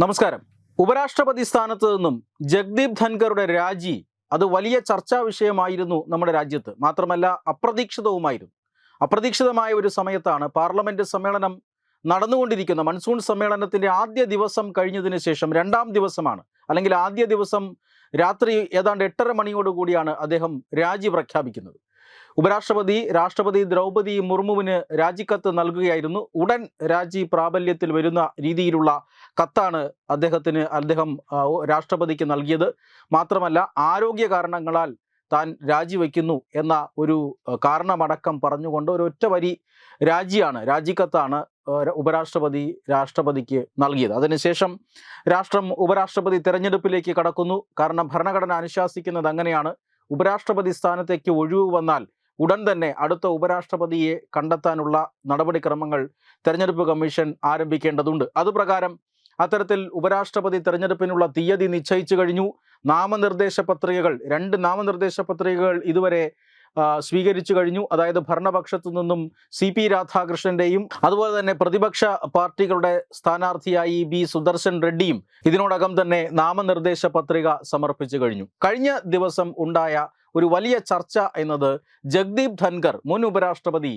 നമസ്കാരം. ഉപരാഷ്ട്രപതി സ്ഥാനത്ത് നിന്നും ജഗ്ദീപ് ധൻഖറുടെ രാജി അത് വലിയ ചർച്ചാ വിഷയമായിരുന്നു നമ്മുടെ രാജ്യത്ത്. മാത്രമല്ല അപ്രതീക്ഷിതവുമായിരുന്നു. അപ്രതീക്ഷിതമായ ഒരു സമയത്താണ് പാർലമെന്റ് സമ്മേളനം നടന്നുകൊണ്ടിരിക്കുന്ന മൺസൂൺ സമ്മേളനത്തിന്റെ ആദ്യ ദിവസം കഴിഞ്ഞതിന് ശേഷം രണ്ടാം ദിവസമാണ്. അല്ലെങ്കിൽ ആദ്യ ദിവസം രാത്രി ഏതാണ്ട് എട്ടര മണിയോടുകൂടിയാണ് അദ്ദേഹം രാജി പ്രഖ്യാപിക്കുന്നത്. ഉപരാഷ്ട്രപതി രാഷ്ട്രപതി ദ്രൗപതി മുർമുവിന് രാജിക്കത്ത് നൽകുകയായിരുന്നു. ഉടൻ രാജി പ്രാബല്യത്തിൽ വരുന്ന രീതിയിലുള്ള കത്താണ് അദ്ദേഹത്തിന് അദ്ദേഹം രാഷ്ട്രപതിക്ക് നൽകിയത്. മാത്രമല്ല ആരോഗ്യ കാരണങ്ങളാൽ താൻ രാജിവെക്കുന്നു എന്ന ഒരു കാരണമടക്കം പറഞ്ഞുകൊണ്ട് ഒരു ഒറ്റ വരി രാജിയാണ് രാജിക്കത്താണ് ഉപരാഷ്ട്രപതി രാഷ്ട്രപതിക്ക് നൽകിയത്. അതിനുശേഷം രാഷ്ട്രം ഉപരാഷ്ട്രപതി തിരഞ്ഞെടുപ്പിലേക്ക് കടക്കുന്നു. കാരണം ഭരണഘടന അനുശാസിക്കുന്നത് അങ്ങനെയാണ്. ഉപരാഷ്ട്രപതി സ്ഥാനത്തേക്ക് ഒഴിവ് വന്നാൽ ഉടൻ തന്നെ അടുത്ത ഉപരാഷ്ട്രപതിയെ കണ്ടെത്താനുള്ള നടപടിക്രമങ്ങൾ തെരഞ്ഞെടുപ്പ് കമ്മീഷൻ ആരംഭിക്കേണ്ടതുണ്ട്. അതുപ്രകാരം അത്തരത്തിൽ ഉപരാഷ്ട്രപതി തെരഞ്ഞെടുപ്പിനുള്ള തീയതി നിശ്ചയിച്ചു കഴിഞ്ഞു. നാമനിർദ്ദേശ പത്രികകൾ രണ്ട് നാമനിർദ്ദേശ പത്രികകൾ ഇതുവരെ സ്വീകരിച്ചു കഴിഞ്ഞു. അതായത് ഭരണപക്ഷത്തു നിന്നും സി പി രാധാകൃഷ്ണന്റെയും അതുപോലെ തന്നെ പ്രതിപക്ഷ പാർട്ടികളുടെ സ്ഥാനാർത്ഥിയായി ബി സുദർശൻ റെഡ്ഡിയും ഇതിനോടകം തന്നെ നാമനിർദ്ദേശ പത്രിക സമർപ്പിച്ചു കഴിഞ്ഞു. കഴിഞ്ഞ ദിവസം ഉണ്ടായ ഒരു വലിയ ചർച്ച എന്നത് ജഗ്ദീപ് ധൻഖർ മുൻ ഉപരാഷ്ട്രപതി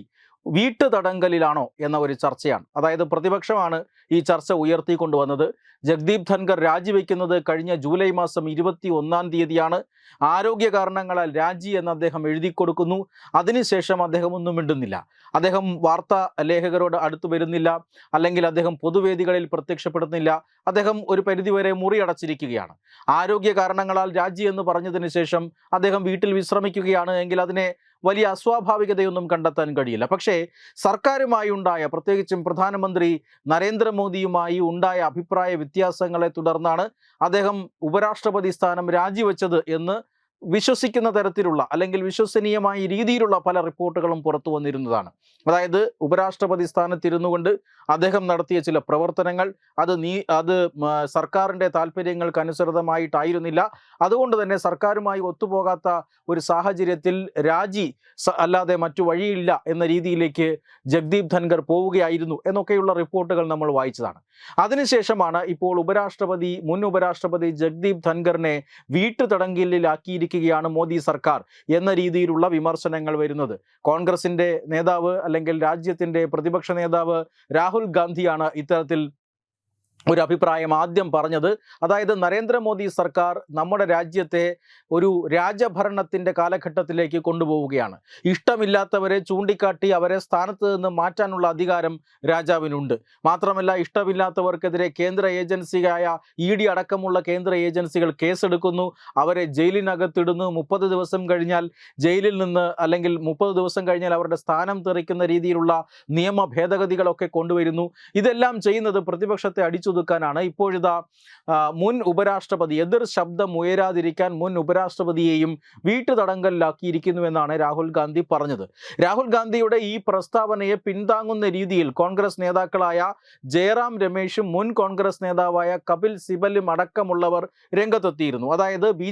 വീട്ടുതടങ്കലിലാണോ എന്ന ഒരു ചർച്ചയാണ്. അതായത് പ്രതിപക്ഷമാണ് ഈ ചർച്ച ഉയർത്തിക്കൊണ്ടുവന്നത്. ജഗ്ദീപ് ധൻഖർ രാജിവെക്കുന്നത് കഴിഞ്ഞ ജൂലൈ മാസം ഇരുപത്തി ഒന്നാം തീയതിയാണ്. ആരോഗ്യ കാരണങ്ങളാൽ രാജി എന്ന് അദ്ദേഹം എഴുതി കൊടുക്കുന്നു അതിനുശേഷം അദ്ദേഹം ഒന്നും മിണ്ടുന്നില്ല. അദ്ദേഹം വാർത്താ ലേഖകരോട് അടുത്തു വരുന്നില്ല. അല്ലെങ്കിൽ അദ്ദേഹം പൊതുവേദികളിൽ പ്രത്യക്ഷപ്പെടുന്നില്ല. അദ്ദേഹം ഒരു പരിധിവരെ മുറിയടച്ചിരിക്കുകയാണ്. ആരോഗ്യ കാരണങ്ങളാൽ രാജി എന്ന് പറഞ്ഞതിന് ശേഷം അദ്ദേഹം വീട്ടിൽ വിശ്രമിക്കുകയാണ്. എങ്കിൽ അതിനെ വലിയ അസ്വാഭാവികതയൊന്നും കണ്ടെത്താൻ കഴിയില്ല. പക്ഷേ സർക്കാരുമായി ഉണ്ടായ പ്രത്യേകിച്ചും പ്രധാനമന്ത്രി നരേന്ദ്രമോദിയുമായി ഉണ്ടായ അഭിപ്രായ വ്യത്യാസങ്ങളെ തുടർന്നാണ് അദ്ദേഹം ഉപരാഷ്ട്രപതി സ്ഥാനം രാജിവെച്ചത് എന്ന് വിശ്വസിക്കുന്ന തരത്തിലുള്ള അല്ലെങ്കിൽ വിശ്വസനീയമായ രീതിയിലുള്ള പല റിപ്പോർട്ടുകളും പുറത്തു വന്നിരുന്നതാണ്. അതായത് ഉപരാഷ്ട്രപതി സ്ഥാനത്തിരുന്നു കൊണ്ട് അദ്ദേഹം നടത്തിയ ചില പ്രവർത്തനങ്ങൾ അത് നീ അത് സർക്കാരിന്റെ താല്പര്യങ്ങൾക്ക് അനുസൃതമായിട്ടായിരുന്നില്ല അതുകൊണ്ട് തന്നെ സർക്കാരുമായി ഒത്തുപോകാത്ത ഒരു സാഹചര്യത്തിൽ രാജി അല്ലാതെ മറ്റു വഴിയില്ല എന്ന രീതിയിലേക്ക് ജഗ്ദീപ് ധൻഖർ പോവുകയായിരുന്നു എന്നൊക്കെയുള്ള റിപ്പോർട്ടുകൾ നമ്മൾ വായിച്ചതാണ്. അതിനുശേഷമാണ് ഇപ്പോൾ ഉപരാഷ്ട്രപതി മുൻ ഉപരാഷ്ട്രപതി ജഗ്ദീപ് ധൻഖറിനെ വീട്ടുതടങ്കലിലാക്കിയിരിക്കുകയാണ് മോദി സർക്കാർ എന്ന രീതിയിലുള്ള വിമർശനങ്ങൾ വരുന്നത്. കോൺഗ്രസിന്റെ നേതാവ് അല്ലെങ്കിൽ രാജ്യത്തിന്റെ പ്രതിപക്ഷ നേതാവ് രാഹുൽ ഗാന്ധിയാണ് ഇത്തരത്തിൽ ഒരു അഭിപ്രായം ആദ്യം പറഞ്ഞത് അതായത് നരേന്ദ്രമോദി സർക്കാർ നമ്മുടെ രാജ്യത്തെ ഒരു രാജഭരണത്തിന്റെ കാലഘട്ടത്തിലേക്ക് കൊണ്ടുപോവുകയാണ്. ഇഷ്ടമില്ലാത്തവരെ ചൂണ്ടിക്കാട്ടി അവരെ സ്ഥാനത്ത് നിന്ന് മാറ്റാനുള്ള അധികാരം രാജാവിനുണ്ട്. മാത്രമല്ല ഇഷ്ടമില്ലാത്തവർക്കെതിരെ കേന്ദ്ര ഏജൻസിയായ ഇ ഡി അടക്കമുള്ള കേന്ദ്ര ഏജൻസികൾ കേസെടുക്കുന്നു. അവരെ ജയിലിനകത്തിടുന്നു. മുപ്പത് ദിവസം കഴിഞ്ഞാൽ ജയിലിൽ നിന്ന് അല്ലെങ്കിൽ മുപ്പത് ദിവസം കഴിഞ്ഞാൽ അവരുടെ സ്ഥാനം തെറിക്കുന്ന രീതിയിലുള്ള നിയമ ഭേദഗതികളൊക്കെ കൊണ്ടുവരുന്നു. ഇതെല്ലാം ചെയ്യുന്നത് പ്രതിപക്ഷത്തെ അടിച്ചൊതുക്കാനാണ് ഇപ്പോഴിതാ മുൻ ഉപരാഷ്ട്രപതി എതിർ ശബ്ദം ഉയരാതിരിക്കാൻ മുൻ ഉപരാഷ്ട്രപതിയെയും വീട്ടുതടങ്കലിലാക്കിയിരിക്കുന്നുവെന്നാണ് രാഹുൽ ഗാന്ധി പറഞ്ഞത്. രാഹുൽ ഗാന്ധിയുടെ ഈ പ്രസ്താവനയെ പിന്താങ്ങുന്ന രീതിയിൽ കോൺഗ്രസ് നേതാക്കളായ ജയറാം രമേശും മുൻ കോൺഗ്രസ് നേതാവായ കപിൽ സിബലും അടക്കമുള്ളവർ രംഗത്തെത്തിയിരുന്നു. അതായത് ബി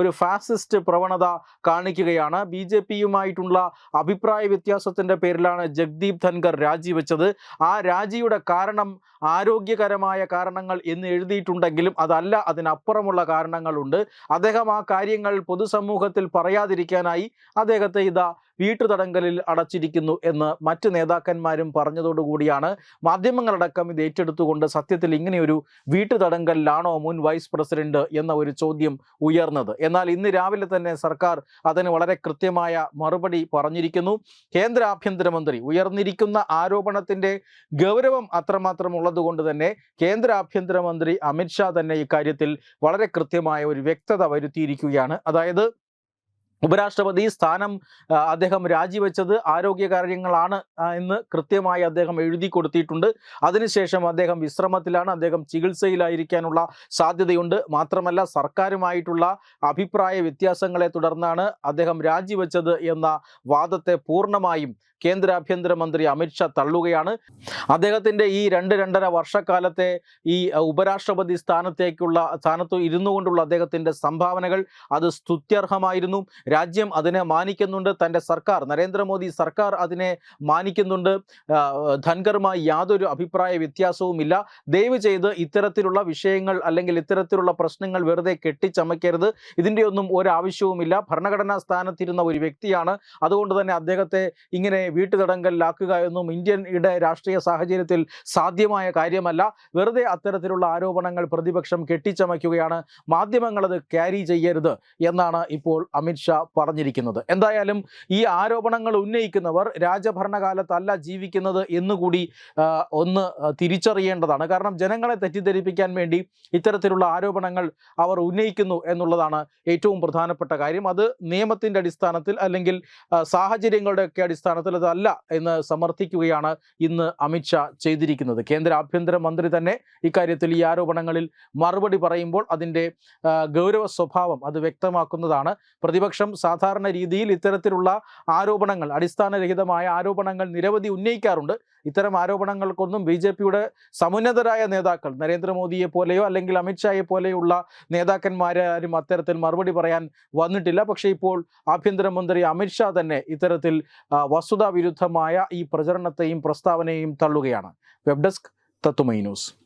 ഒരു ഫാസിസ്റ്റ് പ്രവണത കാണിക്കുകയാണ്. ബി ജെ പിയുമായിട്ടുള്ള അഭിപ്രായ വ്യത്യാസത്തിന്റെ പേരിലാണ് ജഗ്ദീപ് ധൻഖർ രാജിവെച്ചത്. ആ രാജിയുടെ കാരണം ആരോഗ്യകരമായ കാരണങ്ങൾ എന്ന് എഴുതിയിട്ടുണ്ടെങ്കിലും അതല്ല അതിനപ്പുറമുള്ള കാരണങ്ങളുണ്ട്. അദ്ദേഹം ആ കാര്യങ്ങൾ പൊതുസമൂഹത്തിൽ പറയാതിരിക്കാനായി അദ്ദേഹത്തെ ഇതാ വീട്ടുതടങ്കലിൽ അടച്ചിരിക്കുന്നു എന്ന് മറ്റ് നേതാക്കന്മാരും പറഞ്ഞതോടുകൂടിയാണ് മാധ്യമങ്ങളടക്കം ഇത് ഏറ്റെടുത്തുകൊണ്ട് സത്യത്തിൽ ഇങ്ങനെയൊരു വീട്ടുതടങ്കലിലാണോ മുൻ വൈസ് പ്രസിഡന്റ് എന്ന ഒരു ചോദ്യം ഉയർന്നത്. എന്നാൽ ഇന്ന് രാവിലെ തന്നെ സർക്കാർ അതിന് വളരെ കൃത്യമായ മറുപടി പറഞ്ഞിരിക്കുന്നു. കേന്ദ്ര ആഭ്യന്തരമന്ത്രി ഉയർന്നിരിക്കുന്ന ആരോപണത്തിന്റെ ഗൗരവം അത്രമാത്രം ഉള്ളതുകൊണ്ട് തന്നെ കേന്ദ്ര ആഭ്യന്തരമന്ത്രി അമിത്ഷാ തന്നെ ഇക്കാര്യത്തിൽ വളരെ കൃത്യമായ ഒരു വ്യക്തത വരുത്തിയിരിക്കുകയാണ്. അതായത് ഉപരാഷ്ട്രപതി സ്ഥാനം അദ്ദേഹം രാജിവെച്ചത് ആരോഗ്യകാര്യങ്ങളാണ് എന്ന് കൃത്യമായി അദ്ദേഹം എഴുതി കൊടുത്തിട്ടുണ്ട്. അതിനുശേഷം അദ്ദേഹം വിശ്രമത്തിലാണ് അദ്ദേഹം ചികിത്സയിലായിരിക്കാനുള്ള സാധ്യതയുണ്ട്. മാത്രമല്ല സർക്കാരുമായിട്ടുള്ള അഭിപ്രായ വ്യത്യാസങ്ങളെ തുടർന്നാണ് അദ്ദേഹം രാജിവെച്ചത് എന്ന വാദത്തെ പൂർണമായും കേന്ദ്ര ആഭ്യന്തരമന്ത്രി അമിത്ഷാ തള്ളുകയാണ്. അദ്ദേഹത്തിന്റെ ഈ രണ്ട് രണ്ടര വർഷക്കാലത്തെ ഈ ഉപരാഷ്ട്രപതി സ്ഥാനത്തേക്കുള്ള സ്ഥാനത്ത് ഇരുന്നു കൊണ്ടുള്ള അദ്ദേഹത്തിന്റെ സംഭാവനകൾ അത് സ്തുത്യർഹമായിരുന്നു. രാജ്യം അതിനെ മാനിക്കുന്നുണ്ട് തന്റെ സർക്കാർ നരേന്ദ്രമോദി സർക്കാർ അതിനെ മാനിക്കുന്നുണ്ട്. ധൻഖറുമായി യാതൊരു അഭിപ്രായ വ്യത്യാസവുമില്ല. ദയവ് ചെയ്ത് ഇത്തരത്തിലുള്ള വിഷയങ്ങൾ അല്ലെങ്കിൽ ഇത്തരത്തിലുള്ള പ്രശ്നങ്ങൾ വെറുതെ കെട്ടിച്ചമയ്ക്കരുത്. ഇതിന്റെ ഒന്നും ഒരാവശ്യവുമില്ല. ഭരണഘടനാ സ്ഥാനത്തിരുന്ന ഒരു വ്യക്തിയാണ്. അതുകൊണ്ട് തന്നെ അദ്ദേഹത്തെ ഇങ്ങനെ വീട്ടുതടങ്കലിലാക്കുക എന്നും ഇന്ത്യയുടെ രാഷ്ട്രീയ സാഹചര്യത്തിൽ സാധ്യമായ കാര്യമല്ല. വെറുതെ അത്തരത്തിലുള്ള ആരോപണങ്ങൾ പ്രതിപക്ഷം കെട്ടിച്ചമയ്ക്കുകയാണ്. മാധ്യമങ്ങളത് ക്യാരി ചെയ്യരുത് എന്നാണ് ഇപ്പോൾ അമിത്ഷാ പറഞ്ഞിരിക്കുന്നത്. എന്തായാലും ഈ ആരോപണങ്ങൾ ഉന്നയിക്കുന്നവർ രാജഭരണകാലത്തല്ല ജീവിക്കുന്നത് എന്നുകൂടി ഒന്ന് തിരിച്ചറിയേണ്ടതാണ്. കാരണം ജനങ്ങളെ തെറ്റിദ്ധരിപ്പിക്കാൻ വേണ്ടി ഇത്തരത്തിലുള്ള ആരോപണങ്ങൾ അവർ ഉന്നയിക്കുന്നു എന്നുള്ളതാണ് ഏറ്റവും പ്രധാനപ്പെട്ട കാര്യം. അത് നിയമത്തിന്റെ അടിസ്ഥാനത്തിൽ അല്ലെങ്കിൽ സാഹചര്യങ്ങളുടെയൊക്കെ അടിസ്ഥാനത്തിൽ അതല്ല എന്ന് സമർത്ഥിക്കുകയാണ് ഇന്ന് അമിത്ഷാ ചെയ്തിരിക്കുന്നത്. കേന്ദ്ര ആഭ്യന്തര മന്ത്രി തന്നെ ഇക്കാര്യത്തിൽ ഈ ആരോപണങ്ങളിൽ മറുപടി പറയുമ്പോൾ അതിന്റെ ഗൗരവ സ്വഭാവം അത് വ്യക്തമാക്കുന്നതാണ്. പ്രതിപക്ഷം സാധാരണ രീതിയിൽ ഇത്തരത്തിലുള്ള ആരോപണങ്ങൾ അടിസ്ഥാനരഹിതമായ ആരോപണങ്ങൾ നിരവധി ഉന്നയിക്കാറുണ്ട്. ഇത്തരം ആരോപണങ്ങൾക്കൊന്നും ബി ജെ പിയുടെ സമുന്നതരായ നേതാക്കൾ നരേന്ദ്രമോദിയെ പോലെയോ അല്ലെങ്കിൽ അമിത്ഷായെ പോലെയുള്ള നേതാക്കന്മാരാരും അത്തരത്തിൽ മറുപടി പറയാൻ വന്നിട്ടില്ല. പക്ഷേ ഇപ്പോൾ ആഭ്യന്തരമന്ത്രി അമിത്ഷാ തന്നെ ഇത്തരത്തിൽ വസ്തുതാ വിരുദ്ധമായ ഈ പ്രചരണത്തെയും പ്രസ്താവനയെയും തള്ളുകയാണ്. വെബ് ഡെസ്ക് തത്തുമൈ ന്യൂസ്.